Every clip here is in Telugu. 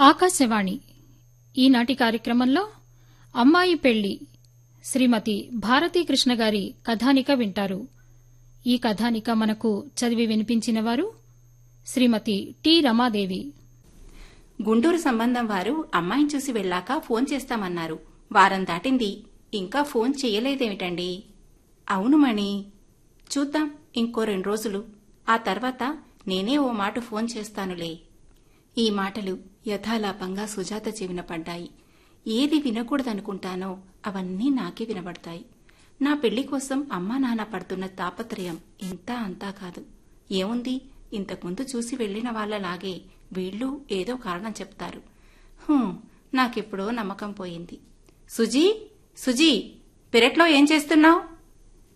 ఆకాశవాణి. ఈనాటి కార్యక్రమంలో అమ్మాయి పెళ్ళి శ్రీమతి భారతీకృష్ణ గారి కథానిక వింటారు. ఈ కథానిక మనకు చదివి వినిపించిన వారు శ్రీమతి టి రమాదేవి. గుంటూరు సంబంధం వారు అమ్మాయిని చూసి వెళ్ళాక ఫోన్ చేస్తామన్నారు. వారం దాటింది. ఇంకా ఫోన్ చేయలేదేమిటండి? అవును మణి. చూద్దాం ఇంకో రెండు రోజులు. ఆ తర్వాత నేనే ఓ మాట ఫోన్ చేస్తానులే. ఈ మాటలు యథాలాపంగా సుజాత చెవిన పడ్డాయి. ఏది వినకూడదనుకుంటానో అవన్నీ నాకే వినబడతాయి. నా పెళ్ళి కోసం అమ్మా నాన్న పడుతున్న తాపత్రయం ఇంతా అంతా కాదు. ఏముంది? ఇంతకుముందు చూసి వెళ్ళిన వాళ్ళలాగే వీళ్ళు ఏదో కారణం చెప్తారు. హూ నాకెప్పుడో నమ్మకం పోయింది. సుజీ సుజీ పెరట్లో ఏం చేస్తున్నావు?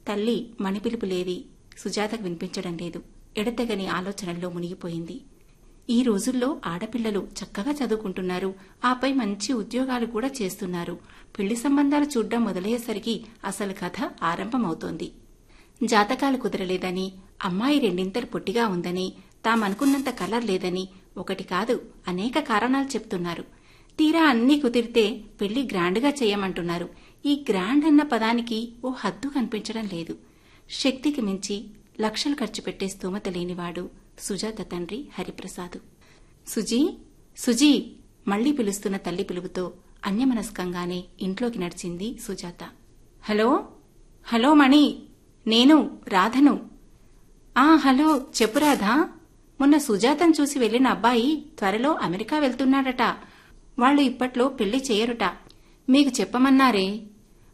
తల్లి మణిపిలుపులేవి సుజాతకు వినిపించడం లేదు. ఎడతెగని ఆలోచనల్లో మునిగిపోయింది. ఈ రోజుల్లో ఆడపిల్లలు చక్కగా చదువుకుంటున్నారు. ఆపై మంచి ఉద్యోగాలు కూడా చేస్తున్నారు. పెళ్ళి సంబంధాలు చూడ్డం మొదలయ్యేసరికి అసలు కథ ఆరంభమవుతోంది. జాతకాలు కుదరలేదని అమ్మాయి రెండింతలు పొట్టిగా ఉందని తామనుకున్నంత కలర్ లేదని ఒకటి కాదు అనేక కారణాలు చెప్తున్నారు. తీరా అన్నీ కుదిరితే పెళ్ళి గ్రాండ్గా చేయమంటున్నారు. ఈ గ్రాండ్ అన్న పదానికి ఓ హద్దు కనిపించడం లేదు. శక్తికి మించి లక్షలు ఖర్చు పెట్టే స్తోమత లేనివాడు సుజాత తండ్రి హరిప్రసాదు. సుజీ సుజీ మళ్ళీ పిలుస్తున్న తల్లి పిలుపుతో అన్యమనస్కంగానే ఇంట్లోకి నడిచింది సుజాత. హలో? హలో మణి నేను రాధను. ఆ హలో చెప్పు రాధా. మొన్న సుజాతను చూసి వెళ్ళిన అబ్బాయి త్వరలో అమెరికా వెళ్తున్నాడట. వాళ్ళు ఇప్పట్లో పెళ్ళి చేయరుట. మీకు చెప్పమన్నారే.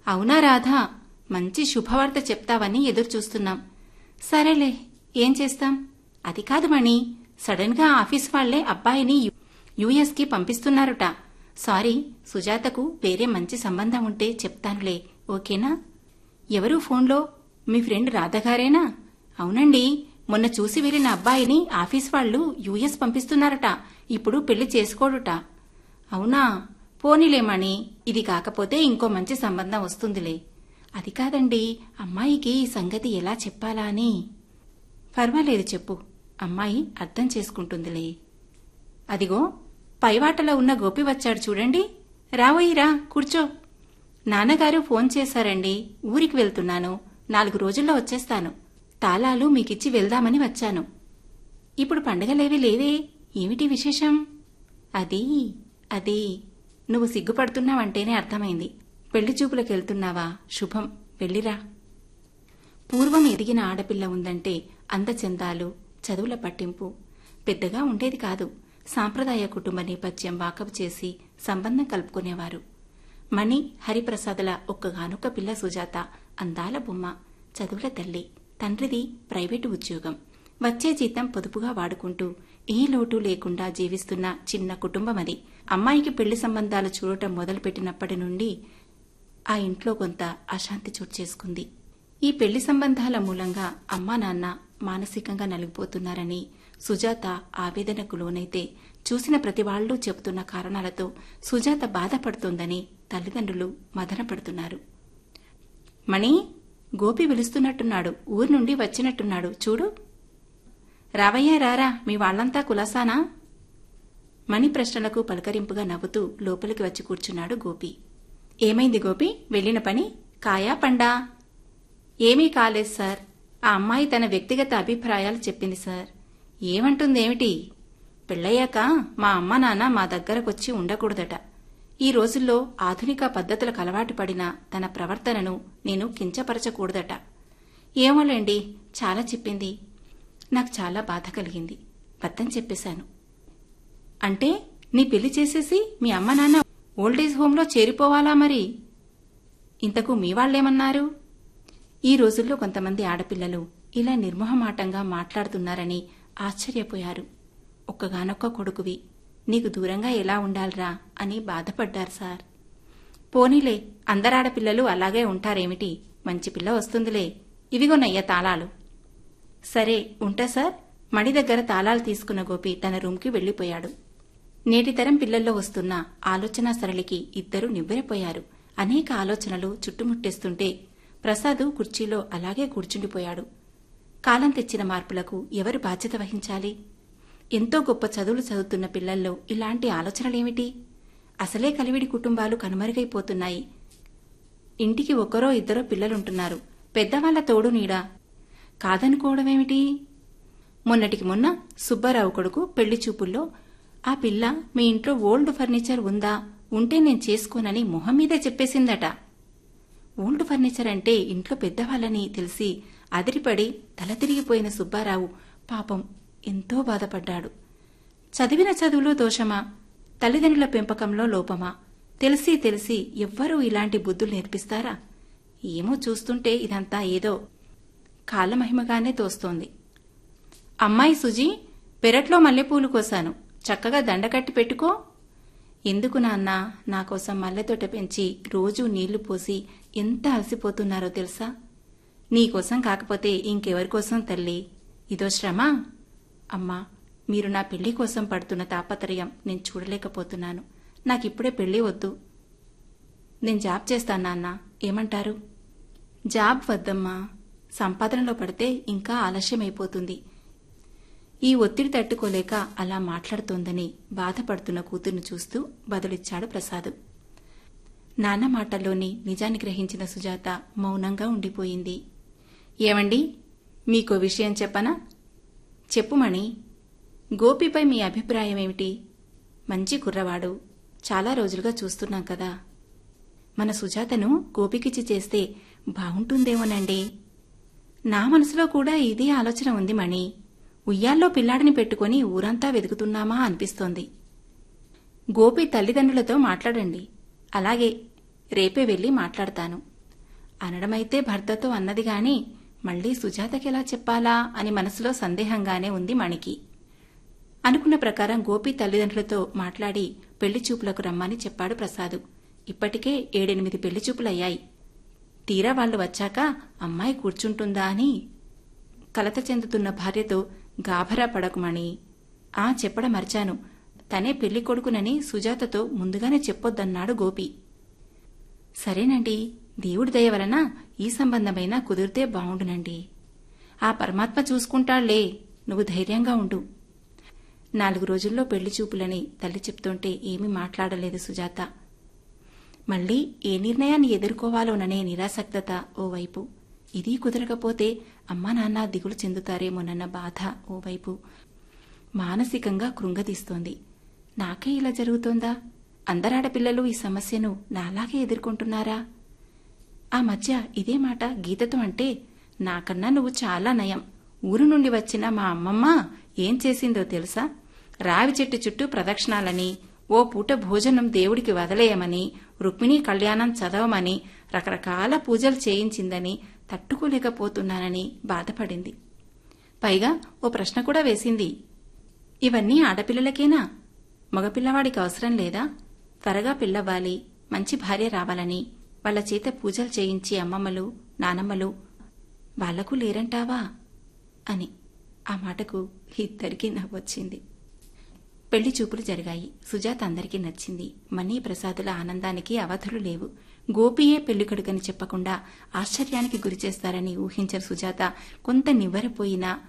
అవునా రాధా మంచి శుభవార్త చెప్తావని ఎదురుచూస్తున్నాం. సరేలే ఏం చేస్తాం? అది కాదు మణి. సడన్గా ఆఫీస్ వాళ్ళే అబ్బాయిని యుఎస్కి పంపిస్తున్నారుట. సారీ సుజాతకు వేరే మంచి సంబంధం ఉంటే చెప్తానులే. ఓకేనా? ఎవరు ఫోన్లో? మీ ఫ్రెండ్ రాధగారేనా అవునండి. మొన్న చూసి వెళ్ళిన అబ్బాయిని ఆఫీస్ వాళ్ళు యుఎస్ పంపిస్తున్నారట. ఇప్పుడు పెళ్ళి చేసుకోడుట. అవునా? పోనీలేమని ఇది కాకపోతే ఇంకో మంచి సంబంధం వస్తుందిలే. అది కాదండి. అమ్మాయికి ఈ సంగతి ఎలా చెప్పాలా అని. పర్వాలేదు చెప్పు. అమ్మాయి అర్థం చేసుకుంటుందిలే. అదిగో పైవాటలో ఉన్న గోపి వచ్చాడు చూడండి. రావోయిరా కూర్చో. నాన్నగారు ఫోన్ చేశారండి. ఊరికి వెళ్తున్నాను. నాలుగు రోజుల్లో వచ్చేస్తాను. తాళాలు మీకిచ్చి వెళ్దామని వచ్చాను. ఇప్పుడు పండగలేవి లేవే ఏమిటి విశేషం? అది అది. నువ్వు సిగ్గుపడుతున్నావంటేనే అర్థమైంది. పెళ్ళి చూపులకెళ్తున్నావా? శుభం. వెళ్ళిరా. పూర్వం ఎదిగిన ఆడపిల్ల ఉందంటే అందచందాలు చదువుల పట్టింపు పెద్దగా ఉండేది కాదు. సాంప్రదాయ కుటుంబ నేపథ్యం వాకపు చేసి సంబంధం కలుపుకునేవారు. మణి హరిప్రసాదుల ఒక్కగానొక్క పిల్ల సుజాత అందాల బొమ్మ చదువుల తల్లి తండ్రిది ప్రైవేటు ఉద్యోగం. వచ్చే జీతం పొదుపుగా వాడుకుంటూ ఏ లోటు లేకుండా జీవిస్తున్న చిన్న కుటుంబం అది. అమ్మాయికి పెళ్ళి సంబంధాలు చూడటం మొదలుపెట్టినప్పటి నుండి ఆ ఇంట్లో కొంత అశాంతి చోటు చేసుకుంది. ఈ పెళ్ళి సంబంధాల మూలంగా అమ్మా నాన్న మానసికంగా నలిగిపోతున్నారని సుజాత ఆవేదనకు లోనైతే చూసిన ప్రతివాళ్ళూ చెబుతున్న కారణాలతో సుజాత బాధపడుతోందని తల్లిదండ్రులు మదనపడుతున్నారు. మణి గోపి పిలుస్తున్నట్టున్నాడు. ఊరు నుండి వచ్చినట్టున్నాడు. చూడు. రావయ్యా రారా. మీ వాళ్ళంతా కులాసానా? మణి ప్రశ్నలకు పలకరింపుగా నవ్వుతూ లోపలికి వచ్చి కూర్చున్నాడు గోపి. ఏమైంది గోపి? వెళ్ళిన పని? కాయా పండా? ఏమీ కాలేదు సార్. ఆ అమ్మాయి తన వ్యక్తిగత అభిప్రాయాలు చెప్పింది సార్. ఏమంటుందేమిటి? పెళ్ళయ్యాక మా అమ్మ నాన్న మా దగ్గరకొచ్చి ఉండకూడదట. ఈ రోజుల్లో ఆధునిక పద్ధతులకు అలవాటు పడిన తన ప్రవర్తనను నేను కించపరచకూడదట. ఏమోలేండి చాలా చెప్పింది. నాకు చాలా బాధ కలిగింది. బద్దం చెప్పేశాను. అంటే నీ పెళ్ళి చేసేసి మీ అమ్మ నాన్న ఓల్డేజ్ హోంలో చేరిపోవాలా మరి? ఇంతకు మీ వాళ్ళేమన్నారు? ఈ రోజుల్లో కొంతమంది ఆడపిల్లలు ఇలా నిర్మోహమాటంగా మాట్లాడుతున్నారని ఆశ్చర్యపోయారు. ఒక్కగానొక్క కొడుకువి నీకు దూరంగా ఎలా ఉండాలిరా? అని బాధపడ్డారు సార్. పోనీలే అందరాడపిల్లలు అలాగే ఉంటారేమిటి? మంచి పిల్ల వస్తుందిలే. ఇవిగోనయ్య తాళాలు. సరే ఉంటా సార్. మడి దగ్గర తాళాలు తీసుకున్న గోపి తన రూంకి వెళ్ళిపోయాడు నేటితరం పిల్లల్లో వస్తున్న ఆలోచనా సరళికి ఇద్దరూ నివ్వెరపోయారు. అనేక ఆలోచనలు చుట్టుముట్టేస్తుంటే ప్రసాదు కుర్చీలో అలాగే కూర్చుండిపోయాడు. కాలం తెచ్చిన మార్పులకు ఎవరు బాధ్యత వహించాలి? ఎంతో గొప్ప చదువులు చదువుతున్న పిల్లల్లో ఇలాంటి ఆలోచనలేమిటి? అసలే కలివిడి కుటుంబాలు కనుమరుగైపోతున్నాయి. ఇంటికి ఒకరో ఇద్దరో పిల్లలుంటున్నారు. పెద్దవాళ్ళ తోడు నీడా. కాదనుకోవడమేమిటి? మొన్నటికి మొన్న సుబ్బారావు కొడుకు పెళ్ళి చూపుల్లో ఆ పిల్ల మీ ఇంట్లో ఓల్డ్ ఫర్నిచర్ ఉందా? ఉంటే నేను చేసుకోనని మొహం మీదే చెప్పేసిందట. ఓల్డ్ ఫర్నిచర్ అంటే ఇంట్లో పెద్దవాళ్ళని తెలిసి అదిరిపడి తల తిరిగిపోయిన సుబ్బారావు పాపం ఎంతో బాధపడ్డాడు. చదివిన చదువులో దోషమా? తల్లిదండ్రుల పెంపకంలో లోపమా? తెలిసి తెలిసి ఎవ్వరూ ఇలాంటి బుద్ధులు నేర్పిస్తారా? ఏమో చూస్తుంటే ఇదంతా ఏదో కాలమహిమగానే తోస్తోంది. అమ్మాయి సుజీ పెరట్లో మల్లెపూలు కోసాను. చక్కగా దండకట్టి పెట్టుకో. ఎందుకు నాన్న? నా కోసం మల్లెతోట పెంచి రోజూ నీళ్ళు పోసి ఎంత అలసిపోతున్నారో తెలుసా? నీకోసం కాకపోతే ఇంకెవరి కోసం తల్లి? ఇదో శ్రమ? అమ్మా మీరు నా పెళ్ళి కోసం పడుతున్న తాపత్రయం నేను చూడలేకపోతున్నాను. నాకిప్పుడే పెళ్ళి వద్దు. నేను జాబ్ చేస్తాను నాన్న. ఏమంటారు? జాబ్ వద్దమ్మా. సంపాదనలో పడితే ఇంకా ఆలస్యమైపోతుంది. ఈ ఒత్తిడి తట్టుకోలేక అలా మాట్లాడుతోందని బాధపడుతున్న కూతుర్ని చూస్తూ బదులిచ్చాడు ప్రసాద్. నాన్న మాటల్లోని నిజాన్ని గ్రహించిన సుజాత మౌనంగా ఉండిపోయింది. ఏమండి? మీకో విషయం చెప్పనా? చెప్పుమణి గోపిపై మీ అభిప్రాయం ఏమిటి? మంచి కుర్రవాడు. చాలా రోజులుగా చూస్తున్నాం కదా. మన సుజాతను గోపికిచ్చి చేస్తే బాగుంటుందేమోనండి. నా మనసులో కూడా ఇదే ఆలోచన ఉంది మణి. ఉయ్యాల్లో పిల్లాడిని పెట్టుకుని ఊరంతా వెతుకుతున్నామా అనిపిస్తోంది. గోపి తల్లిదండ్రులతో మాట్లాడండి. అలాగే రేపే వెళ్ళి మాట్లాడతాను. అనడమైతే భర్తతో అన్నది గాని మళ్ళీ సుజాతకెలా చెప్పాలా అని మనసులో సందేహంగానే ఉంది మణికి. అనుకున్న ప్రకారం గోపి తల్లిదండ్రులతో మాట్లాడి పెళ్ళి చూపులకు రమ్మని చెప్పాడు ప్రసాదు. ఇప్పటికే ఏడెనిమిది పెళ్ళి చూపులయ్యాయి. తీరా వాళ్ళు వచ్చాక అమ్మాయి కూర్చుంటుందా అని కలత చెందుతున్న భార్యతో గాభరా పడకుమణి ఆ చెప్పడం మర్చాను. తనే పెళ్ళి కొడుకునని సుజాతతో ముందుగానే చెప్పొద్దన్నాడు గోపి. సరేనండి దేవుడి దయ వలన ఈ సంబంధమైన కుదిరితే బావుండునండి. ఆ పరమాత్మ చూసుకుంటాళ్ళే నువ్వు ధైర్యంగా ఉండు. నాలుగు రోజుల్లో పెళ్ళి చూపులని తల్లి చెప్తుంటే ఏమీ మాట్లాడలేదు సుజాత. మళ్ళీ ఏ నిర్ణయాన్ని ఎదుర్కోవాలోననే నిరాసక్తత ఓవైపు. ఇది కుదరకపోతే అమ్మా నాన్న దిగులు చెందుతారేమోనన్న బాధ ఓవైపు. మానసికంగా కృంగదీస్తోంది నాకే ఇలా జరుగుతోందా? అందరాడపిల్లలు ఈ సమస్యను నాలాగే ఎదుర్కొంటున్నారా? ఆ మధ్య ఇదే మాట గీతతో అంటే నాకన్నా నువ్వు చాలా నయం. ఊరు నుండి వచ్చిన మా అమ్మమ్మ ఏం చేసిందో తెలుసా? రావి చెట్టు చుట్టూ ప్రదక్షిణాలని ఓ పూట భోజనం దేవుడికి వదలేయమని రుక్మిణీ కళ్యాణం చదవమని రకరకాల పూజలు చేయించిందని తట్టుకోలేకపోతున్నానని బాధపడింది. పైగా ఓ ప్రశ్న కూడా వేసింది. ఇవన్నీ ఆడపిల్లలకేనా? మగపిల్లవాడికి అవసరం లేదా? త్వరగా పిల్లవ్వాలి మంచి భార్య రావాలని వాళ్ళ చేత పూజలు చేయించి అమ్మమ్మలు నానమ్మలు వాళ్ళకు లేరంటావా? అని ఆ మాటకు ఇద్దరికీ నవ్వొచ్చింది. పెళ్ళి చూపులు జరిగాయి. సుజాత అందరికీ నచ్చింది. మనీ ప్రసాదుల ఆనందానికి అవధులు లేవు. గోపియే పెళ్ళికొడుకని చెప్పకుండా ఆశ్చర్యానికి గురిచేస్తారని ఊహించిన సుజాత కొంత నివ్వరపోయినా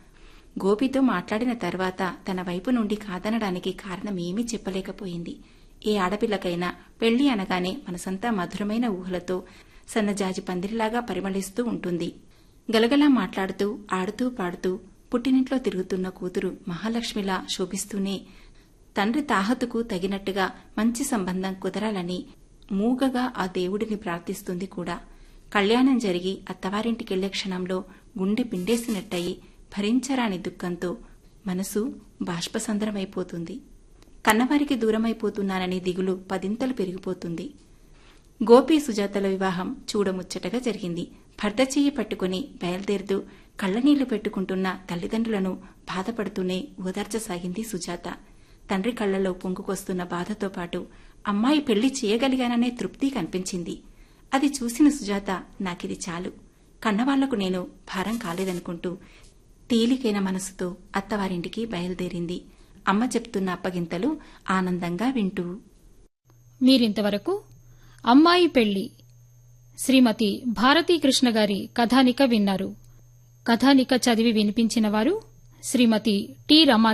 గోపితో మాట్లాడిన తర్వాత తన వైపు నుండి కాదనడానికి కారణమేమీ చెప్పలేకపోయింది. ఏ ఆడపిల్లకైనా పెళ్ళి అనగానే మనసంతా మధురమైన ఊహలతో సన్నజాజి పందిరిలాగా పరిమళిస్తూ ఉంటుంది. గలగలా మాట్లాడుతూ ఆడుతూ పాడుతూ పుట్టినింట్లో తిరుగుతున్న కూతురు మహాలక్ష్మిలా శోభిస్తూనే తండ్రి తాహతుకు తగినట్టుగా మంచి సంబంధం కుదరాలని మూగగా ఆ దేవుడిని ప్రార్థిస్తుంది కూడా. కళ్యాణం జరిగి అత్తవారింటికెళ్ళే క్షణంలో గుండె పిండేసినట్టయి భరించరాని దుఃఖంతో మనసు బాష్పసంద్రమైపోతుంది. కన్నవారికి దూరమైపోతున్నాననే దిగులు పదింతలు పెరిగిపోతుంది. గోపి సుజాతల వివాహం చూడముచ్చటగా జరిగింది. భర్త చెయ్యి పట్టుకుని బయలుదేరుతూ కళ్ళనీళ్ళు పెట్టుకుంటున్న తల్లిదండ్రులను బాధపడుతూనే ఓదార్చసాగింది సుజాత. తండ్రి కళ్ళలో పొంగుకొస్తున్న బాధతో పాటు అమ్మాయి పెళ్ళి చేయగలిగాననే తృప్తి కనిపించింది. అది చూసిన సుజాత నాకిది చాలు. కన్నవాళ్ళకు నేను భారం కాలేదనుకుంటూ తేలికైన మనసుతో అత్తవారింటికి బయలుదేరింది. అమ్మ చెప్తున్న అప్పగింతలు ఆనందంగా వింటూ. మీరింతవరకు అమ్మాయి పెళ్ళి శ్రీమతి భారతీకృష్ణ గారి కథానిక విన్నారు. కథానిక చదివి వినిపించిన వారు శ్రీమతి టి రమా